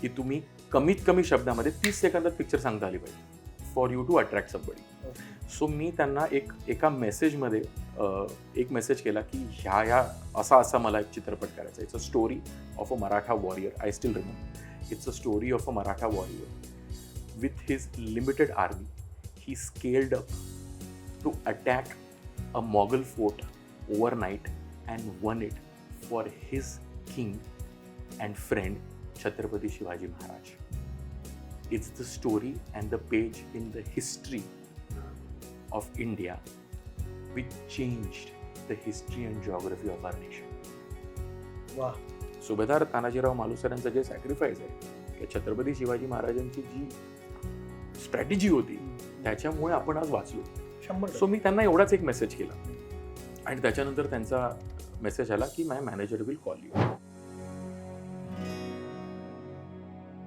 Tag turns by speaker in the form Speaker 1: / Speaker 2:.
Speaker 1: की तुम्ही कमीत कमी शब्दामध्ये तीस सेकंदात पिक्चर सांगता आली पाहिजे. For you to attract somebody so मी त्यांना एक एका मेसेजमध्ये एक मेसेज केला की ह्या ह्या असा असा मला एक चित्रपट करायचा. It's a story of a Maratha warrior I still remember it's a story of a Maratha warrior with his limited army he scaled up to attack a Mughal fort overnight and won it for his king and friend Chhatrapati Shivaji Maharaj. It's the story and the page in the history of India which change the history and geography of our nation
Speaker 2: वा
Speaker 1: सुभेदार तानाजीराव मालुसरांचं जे sacrifice आहे त्या छत्रपती शिवाजी महाराजांची जी strategy होती त्याच्यामुळे आपण आज वाचलो.
Speaker 2: शंभर
Speaker 1: सो मी त्यांना एवढाच एक मेसेज केला. आणि त्याच्यानंतर त्यांचा मेसेज आला की my manager will call you